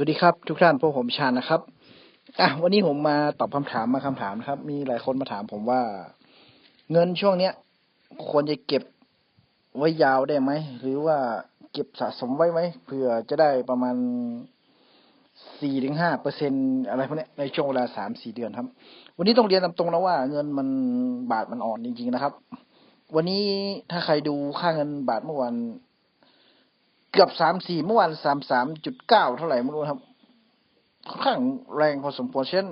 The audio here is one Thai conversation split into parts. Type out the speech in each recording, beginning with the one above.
สวัสดีครับทุกท่านพวกผมชาญนะครับอะวันนี้ผมมาตอบคำถามมาคำถามนะครับ มีหลายคนมาถามผมว่า เงินช่วงเนี้ยควรจะเก็บไว้ยาวได้ไหมหรือว่าเก็บสะสมไว้ไหมเผื่อจะได้ประมาณสี่ถึงห้าเปอร์เซ็นอะไรพวกนี้ในช่วงเวลาสามสี่เดือนครับ วันนี้ต้องเรียนตามตรงนะว่า เงินมันบาทมันอ่อนจริงๆนะครับ วันนี้ถ้าใครดูค่าเงินบาทเมื่อวาน กือบสามสี่เมื่อวานสามสามจุดเก้าเท่าไหร่ไม่รู้ครับค่อนข้างแรงพอสมควรเช่น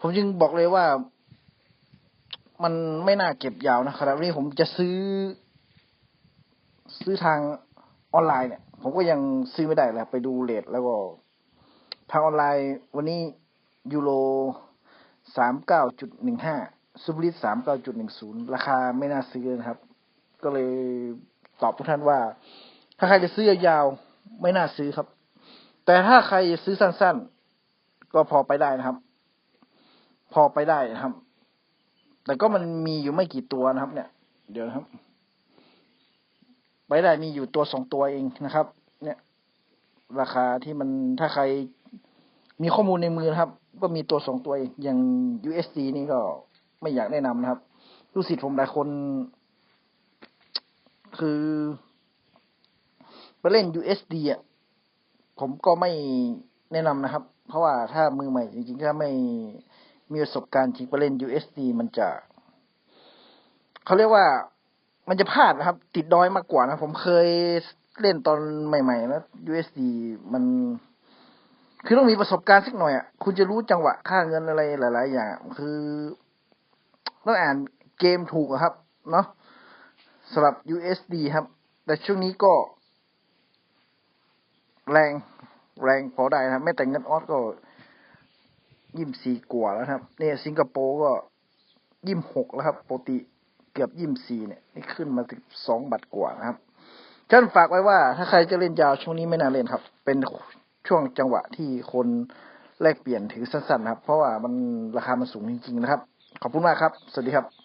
ผมจึงบอกเลยว่ามันไม่น่าเก็บยาวนะครับวันนี้ผมจะซื้อ ซื้อทางออนไลน์เนี่ย ผมก็ยังซื้อไม่ได้เลยไปดูเลทแล้วก็ทางออนไลน์วันนี้ยูโรสามเก้าจุดหนึ่งห้าซูบริสสามเก้าจุดหนึ่งศูนย์ราคาไม่น่าซื้อนะครับ ก็เลยตอบทุกท่านว่า ถ้าใครจะซื้อยาวๆไม่น่าซื้อครับ แต่ถ้าใครจะซื้อสั้น ๆ ก็พอไปได้นะครับ พอไปได้นะครับ แต่ก็มันมีอยู่ไม่กี่ตัวนะครับ เนี่ย เดี๋ยวนะครับ ไปได้มีอยู่ตัวสองตัวเองนะครับ เนี่ย ราคาที่มันถ้าใครมีข้อมูลในมือนะครับ ก็มีตัวสองตัวเองอย่าง USD นี่ก็ไม่อยากแนะนำนะครับลูกศิษย์ผมหลายคน คือ ไปเล่น USD อะผมก็ไม่แนะนำนะครับ เพราะว่าถ้ามือใหม่จริงๆถ้าไม่มีประสบการณ์จริงไปเล่น USD มันจะเขาเรียกว่ามันจะพลาดนะครับ ติดดอยมากกว่านะ ผมเคยเล่นตอนใหม่ๆนะ USD มันคือต้องมีประสบการณ์สักหน่อยอะคุณจะรู้จังหวะค่าเงินอะไรหลาย ๆ อย่าง คือต้องอ่านเกมถูกอะครับ เนาะสำหรับ USD ครับ แต่ช่วงนี้ก็ แรงแรงพอได้นะครับแม้แต่เงินออสก็ยี่สิบสี่กว่าแล้วครับ เนี่ย สิงคโปร์ก็ยี่สิบหกแล้วครับปกติเกือบยี่สิบสี่เนี่ยนี่ขึ้นมาถึงสองบาทกว่านะครับฉันฝากไว้ว่า ถ้าใครจะเล่นยาวช่วงนี้ไม่น่าเล่นครับ เป็นช่วงจังหวะที่คนแลกเปลี่ยนถือสั้นๆครับ เพราะว่ามันราคามันสูงจริงๆนะครับ ขอบคุณมากครับ สวัสดีครับ